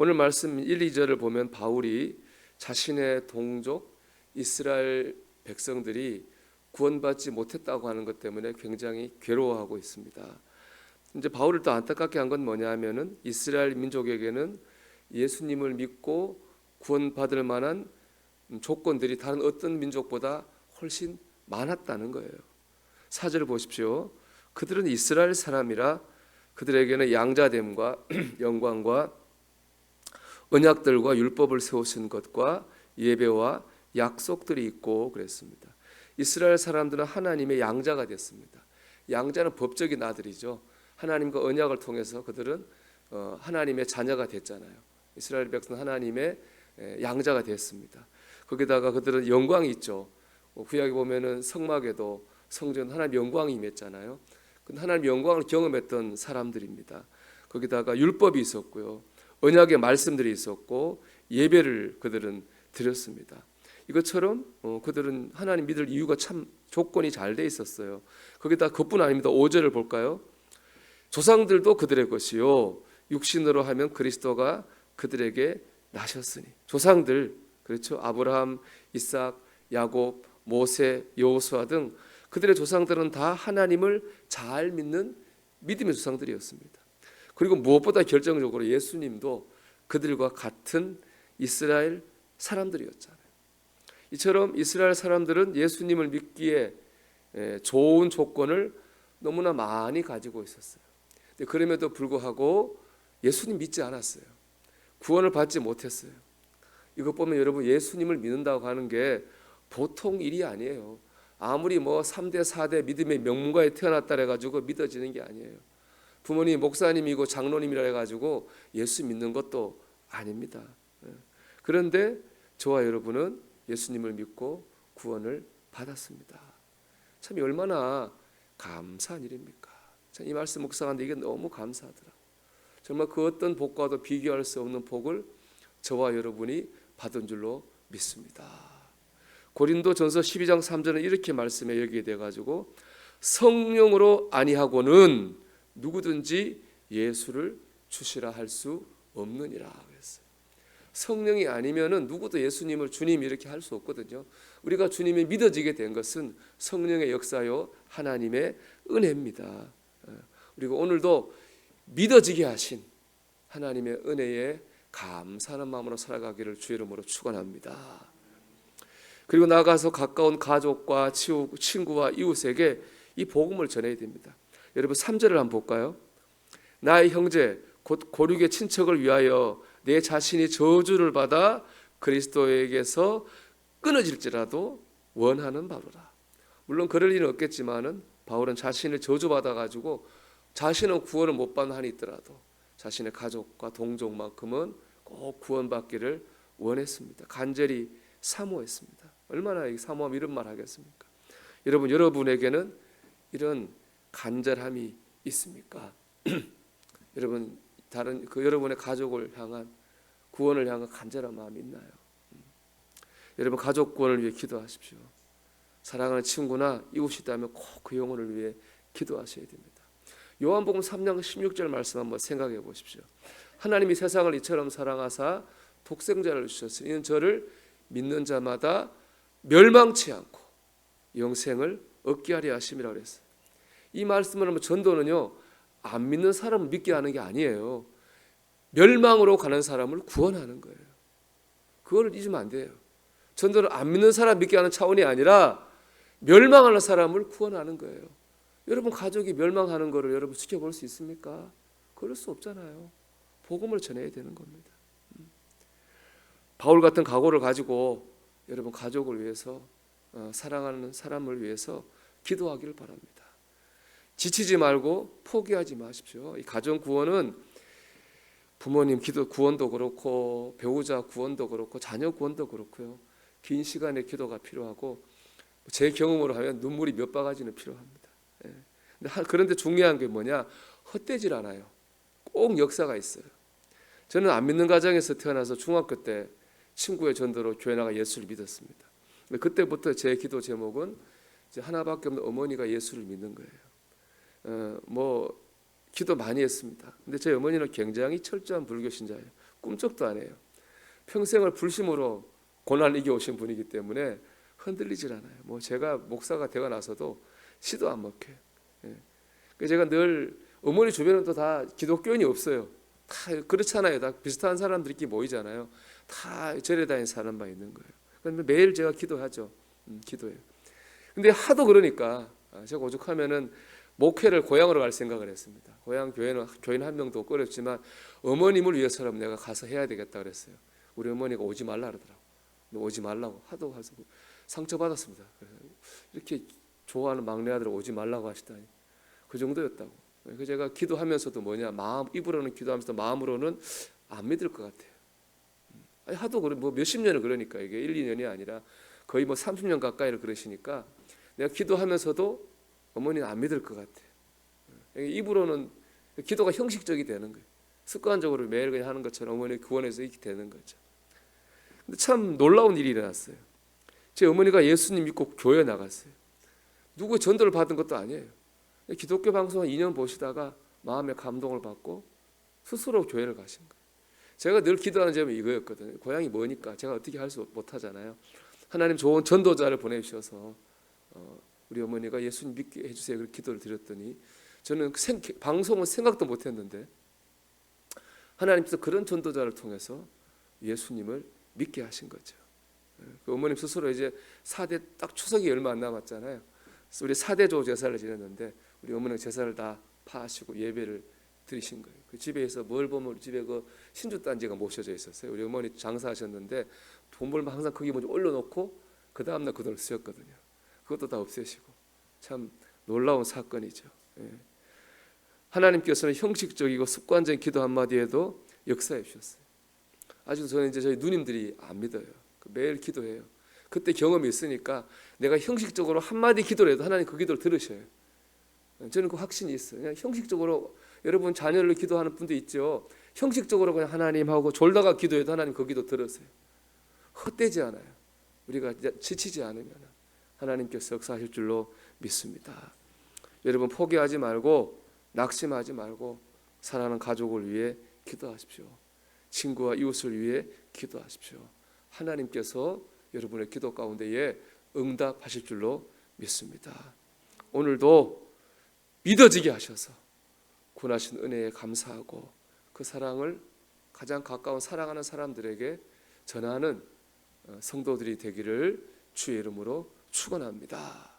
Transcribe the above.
오늘 말씀 1, 2절을 보면 바울이 자신의 동족 이스라엘 백성들이 구원받지 못했다고 하는 것 때문에 굉장히 괴로워하고 있습니다. 이제 바울을 또 안타깝게 한 건 뭐냐면은 이스라엘 민족에게는 예수님을 믿고 구원받을 만한 조건들이 다른 어떤 민족보다 훨씬 많았다는 거예요. 사절을 보십시오. 그들은 이스라엘 사람이라 그들에게는 양자됨과 영광과 언약들과 율법을 세우신 것과 예배와 약속들이 있고 그랬습니다. 이스라엘 사람들은 하나님의 양자가 됐습니다. 양자는 법적인 아들이죠. 하나님과 언약을 통해서 그들은 어, 하나님의 자녀가 됐잖아요. 이스라엘 백성 하나님의 양자가 됐습니다. 거기다가 그들은 영광이 있죠. 어, 구약에 보면은 성막에도 성전 하나님 영광이 임했잖아요. 근데 하나님 영광을 경험했던 사람들입니다. 거기다가 율법이 있었고요. 언약의 말씀들이 있었고 예배를 그들은 드렸습니다. 이것처럼 어, 그들은 하나님 믿을 이유가 참 조건이 잘 돼 있었어요. 거기다 그뿐 아닙니다. 5절을 볼까요? 조상들도 그들의 것이요 육신으로 하면 그리스도가 그들에게 나셨으니 조상들 그렇죠 아브라함, 이삭, 야곱, 모세, 여호수아 등 그들의 조상들은 다 하나님을 잘 믿는 믿음의 조상들이었습니다. 그리고 무엇보다 결정적으로 예수님도 그들과 같은 이스라엘 사람들이었잖아요. 이처럼 이스라엘 사람들은 예수님을 믿기에 좋은 조건을 너무나 많이 가지고 있었어요. 그럼에도 불구하고 예수님 믿지 않았어요. 구원을 받지 못했어요. 이것 보면 여러분 예수님을 믿는다고 하는 게 보통 일이 아니에요. 아무리 뭐 3대 4대 믿음의 명문가에 태어났다 해 가지고 믿어지는 게 아니에요. 부모님 목사님이고 장로님이라 해 가지고 예수 믿는 것도 아닙니다. 예. 그런데 저와 여러분은 예수님을 믿고 구원을 받았습니다. 참 얼마나 감사한 일입니까? 이 말씀 묵상하는데 이게 너무 감사하더라. 정말 그 어떤 복과도 비교할 수 없는 복을 저와 여러분이 받은 줄로 믿습니다. 고린도 전서 12장 3절은 이렇게 말씀해 여기게 돼 가지고 성령으로 아니하고는 누구든지 예수를 주시라 할 수 없느니라 그랬어요. 성령이 아니면은 누구도 예수님을 주님 이렇게 할 수 없거든요. 우리가 주님이 믿어지게 된 것은 성령의 역사요 하나님의 은혜입니다. 그리고 오늘도 믿어지게 하신 하나님의 은혜에 감사하는 마음으로 살아가기를 주의 이름으로 축원합니다. 그리고 나가서 가까운 가족과 친구와 이웃에게 이 복음을 전해야 됩니다. 여러분 3절을 한번 볼까요? 나의 형제 곧 고륙의 친척을 위하여 내 자신이 저주를 받아 그리스도에게서 끊어질지라도 원하는 바로라. 물론 그럴 일은 없겠지만은 바울은 자신을 저주받아 가지고 자신은 구원을 못 받는 한이 있더라도 자신의 가족과 동족만큼은 꼭 구원받기를 원했습니다. 간절히 사모했습니다. 얼마나 사모함 이런 말 하겠습니까? 여러분 여러분에게는 이런 간절함이 있습니까? 여러분 다른 그 여러분의 가족을 향한 구원을 향한 간절한 마음이 있나요? 음. 여러분 가족 구원을 위해 기도하십시오. 사랑하는 친구나 이웃이 있다면 꼭 그 영혼을 위해 기도하셔야 됩니다. 요한복음 3장 16절 말씀 한번 생각해 보십시오. 하나님이 세상을 이처럼 사랑하사 독생자를 주셨으니 저를 믿는 자마다 멸망치 않고 영생을 얻게 하려 하심이라 그랬어요. 이 말씀을 하면 전도는요. 안 믿는 사람을 믿게 하는 게 아니에요. 멸망으로 가는 사람을 구원하는 거예요. 그걸 잊으면 안 돼요. 전도는 안 믿는 사람 믿게 하는 차원이 아니라 멸망하는 사람을 구원하는 거예요. 여러분 가족이 멸망하는 것을 여러분 지켜볼 수 있습니까? 그럴 수 없잖아요. 복음을 전해야 되는 겁니다. 음. 바울 같은 각오를 가지고 여러분 가족을 위해서 어, 사랑하는 사람을 위해서 기도하기를 바랍니다. 지치지 말고 포기하지 마십시오. 이 가정 구원은 부모님 기도 구원도 그렇고 배우자 구원도 그렇고 자녀 구원도 그렇고요. 긴 시간의 기도가 필요하고 제 경험으로 하면 눈물이 몇 바가지는 필요합니다. 예. 그런데 중요한 게 뭐냐? 헛되질 않아요. 꼭 역사가 있어요. 저는 안 믿는 가정에서 태어나서 중학교 때 친구의 전도로 교회 나가 예수를 믿었습니다. 그때부터 제 기도 제목은 하나밖에 없는 어머니가 예수를 믿는 거예요. 어, 뭐 기도 많이 했습니다. 근데 제 어머니는 굉장히 철저한 불교 신자예요. 꿈쩍도 안 해요. 평생을 불심으로 고난을 이겨오신 분이기 때문에 흔들리질 않아요. 뭐 제가 목사가 되고 나서도 시도 안 먹혀요. 예. 그래서 제가 늘 어머니 주변은 또 다 기독교인이 없어요. 다 그렇잖아요. 다 비슷한 사람들끼리 모이잖아요. 다 절에 다니는 사람만 있는 거예요. 그런데 매일 제가 기도하죠. 음, 기도해요. 근데 하도 그러니까 아, 제가 오죽하면은 목회를 고향으로 갈 생각을 했습니다. 고향 교회는 교인 한 명도 어렵지만 어머님을 위해서라면 내가 가서 해야 되겠다 그랬어요. 우리 어머니가 오지 말라 그러더라고. 오지 말라고 하도 하서 상처 받았습니다. 이렇게 좋아하는 막내 아들 오지 말라고 하시다니 그 정도였다고. 그 제가 기도하면서도 뭐냐 마음 입으로는 기도하면서 마음으로는 안 믿을 것 같아요. 하도 그래 뭐 몇십 년을 그러니까 이게 1, 2년이 아니라 거의 뭐 30년 가까이를 그러시니까 내가 기도하면서도 어머니는 안 믿을 것 같아요. 입으로는 기도가 형식적이 되는 거예요. 습관적으로 매일 그냥 하는 것처럼 어머니 구원해서 이렇게 되는 거죠. 근데 참 놀라운 일이 일어났어요. 제 어머니가 예수님 믿고 교회 나갔어요. 누구 전도를 받은 것도 아니에요. 기독교 방송 한 2년 보시다가 마음의 감동을 받고 스스로 교회를 가신 거예요. 제가 늘 기도하는 점이 이거였거든요. 고향이 뭐니까 제가 어떻게 할 수 못하잖아요. 하나님 좋은 전도자를 보내주셔서 어, 우리 어머니가 예수님 믿게 해주세요. 그렇게 기도를 드렸더니 저는 그 생, 방송은 생각도 못했는데 하나님께서 그런 전도자를 통해서 예수님을 믿게 하신 거죠. 예, 그 어머님 스스로 이제 사대 딱 추석이 얼마 안 남았잖아요. 그래서 우리 사대조 제사를 지냈는데 우리 어머니가 제사를 다 파하시고 예배를 드리신 거예요. 그 집에서 뭘 보면 집에 그 신주 단지가 모셔져 있었어요. 우리 어머니 장사하셨는데 돈 벌면 항상 거기 먼저 올려놓고 그 다음날 그 돈을 쓰였거든요. 그것도 다 없애시고 참 놀라운 사건이죠. 예. 하나님께서는 형식적이고 습관적인 기도 한마디에도 역사해 주셨어요. 아직도 저는 이제 저희 누님들이 안 믿어요. 그 매일 기도해요. 그때 경험이 있으니까 내가 형식적으로 한마디 기도를 해도 하나님 그 기도를 들으셔요. 저는 그 확신이 있어요. 그냥 형식적으로 여러분 자녀를 기도하는 분도 있죠. 형식적으로 그냥 하나님 하고 졸다가 기도해도 하나님 그 기도 들으세요. 헛되지 않아요. 우리가 지치지 않으면 하나님께서 역사하실 줄로 믿습니다. 여러분 포기하지 말고 낙심하지 말고 사랑하는 가족을 위해 기도하십시오. 친구와 이웃을 위해 기도하십시오. 하나님께서 여러분의 기도 가운데에 응답하실 줄로 믿습니다. 오늘도 믿어지게 하셔서 구하신 은혜에 감사하고 그 사랑을 가장 가까운 사랑하는 사람들에게 전하는 어, 성도들이 되기를 주의 이름으로 축원합니다.